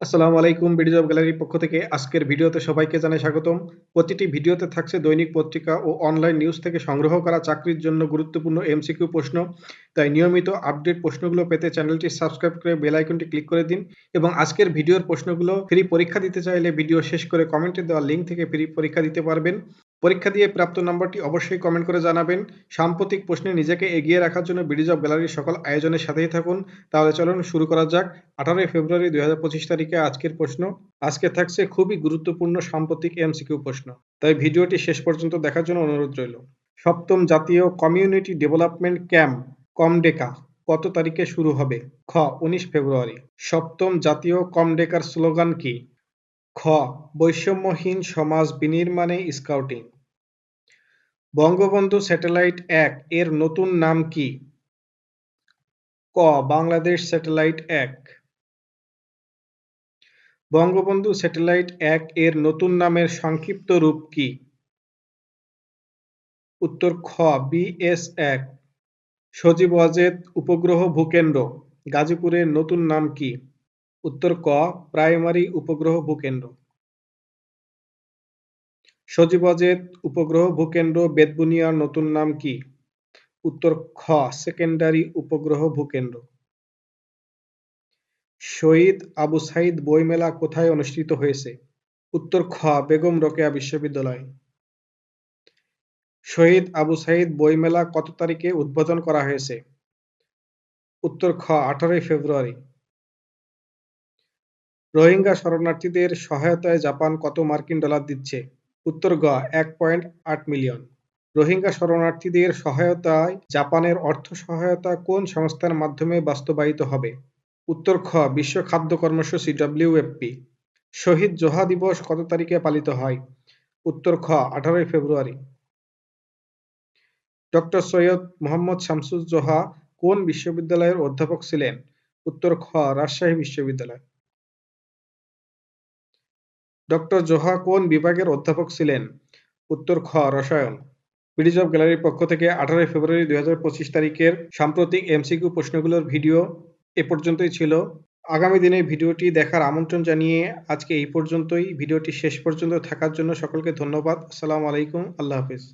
আসসালামু আলাইকুম BD job গ্যালারির পক্ষ থেকে আজকের ভিডিওতে সবাইকে জানাই স্বাগতম। প্রতিটি ভিডিওতে থাকছে দৈনিক পত্রিকা ও অনলাইন নিউজ থেকে সংগ্রহ করা চাকরির জন্য গুরুত্বপূর্ণ এমসিকিউ প্রশ্ন। তাই নিয়মিত আপডেট প্রশ্নগুলো পেতে চ্যানেলটি সাবস্ক্রাইব করে বেল আইকনটি ক্লিক করে দিন এবং আজকের ভিডিওর প্রশ্নগুলো ফ্রি পরীক্ষা দিতে চাইলে ভিডিও শেষ করে কমেন্টে দেওয়া লিঙ্ক থেকে ফ্রি পরীক্ষা দিতে পারবেন। পরীক্ষা দিয়ে প্রাপ্ত নম্বরটি অবশ্যই কমেন্ট করে জানাবেন। সাম্প্রতিক প্রশ্নে নিজেকে এগিয়ে রাখার জন্য বিডি জব গ্যালারির সকল আয়োজনের সাথেই থাকুন। তাহলে চলুন শুরু করা যাক। আঠারোই ফেব্রুয়ারি দুই হাজার পঁচিশ তারিখে আজকের প্রশ্ন। আজকে থাকছে খুবই গুরুত্বপূর্ণ সাম্প্রতিক এমসিকিউ প্রশ্ন। তাই ভিডিওটি শেষ পর্যন্ত দেখার জন্য অনুরোধ রইল। সপ্তম জাতীয় কমিউনিটি ডেভেলপমেন্ট ক্যাম্প কমডেকা কত তারিখে শুরু হবে? খ, উনিশ ফেব্রুয়ারি। সপ্তম জাতীয় কমডেকার স্লোগান কি? খ, বৈষম্যহীন সমাজ বিনির্মাণে স্কাউটিং। বঙ্গবন্ধু স্যাটেলাইট এক, এর নতুন নাম কি? ক, বাংলাদেশ স্যাটেলাইট এক। বঙ্গবন্ধু স্যাটেলাইট এক, এর নতুন নামের সংক্ষিপ্ত রূপ কি? উত্তর খ বিএস এক। সজীব ওয়াজেদ উপগ্রহ ভূকেন্দ্র, গাজীপুরের নতুন নাম কি? উত্তর ক, প্রাইমারি উপগ্রহ ভূকেন্দ্র। সজীব অজেদ উপগ্রহ ভূকেন্দ্র, বেতবুনিয়ার নতুন নাম কি? উত্তর খ, সেকেন্ডারি উপগ্রহ ভূকেন্দ্র। শহীদ আবু সাইদ বইমেলা কোথায় অনুষ্ঠিত হয়েছে? উত্তর খ, বেগম রোকেয়া বিশ্ববিদ্যালয়। শহীদ আবু সাইদ বইমেলা কত তারিখে উদ্বোধন করা হয়েছে? উত্তর খ, আঠারোই ফেব্রুয়ারি। রোহিঙ্গা শরণার্থীদের সহায়তায় জাপান কত মার্কিন ডলার দিচ্ছে? উত্তর গ এক পয়েন্ট আট মিলিয়ন। রোহিঙ্গা শরণার্থীদের সহায়তায় জাপানের অর্থ সহায়তা কোন সংস্থার মাধ্যমে বাস্তবায়িত হবে? উত্তর খ বিশ্ব খাদ্য কর্মসূচি ডব্লিউএফপি শহীদ জোহা দিবস কত তারিখে পালিত হয়? উত্তর খ আঠারোই ফেব্রুয়ারি। ডক্টর সৈয়দ মোহাম্মদ শামসুজ্জোহা কোন বিশ্ববিদ্যালয়ের অধ্যাপক ছিলেন? উত্তর খ রাজশাহী বিশ্ববিদ্যালয়। ডক্টর জোহা কোন বিভাগের অধ্যাপক ছিলেন? উত্তর খ, রসায়ন। ব্রিটিশ অব গ্যালারির পক্ষ থেকে আঠারোই ফেব্রুয়ারি দু হাজার পঁচিশ তারিখের সাম্প্রতিক এমসিকিউ প্রশ্নগুলোর ভিডিও এ পর্যন্তই ছিল। আগামী দিনে ভিডিওটি দেখার আমন্ত্রণ জানিয়ে আজকে এই পর্যন্তই। ভিডিওটি শেষ পর্যন্ত থাকার জন্য সকলকে ধন্যবাদ। আসসালামু আলাইকুম। আল্লাহ হাফিজ।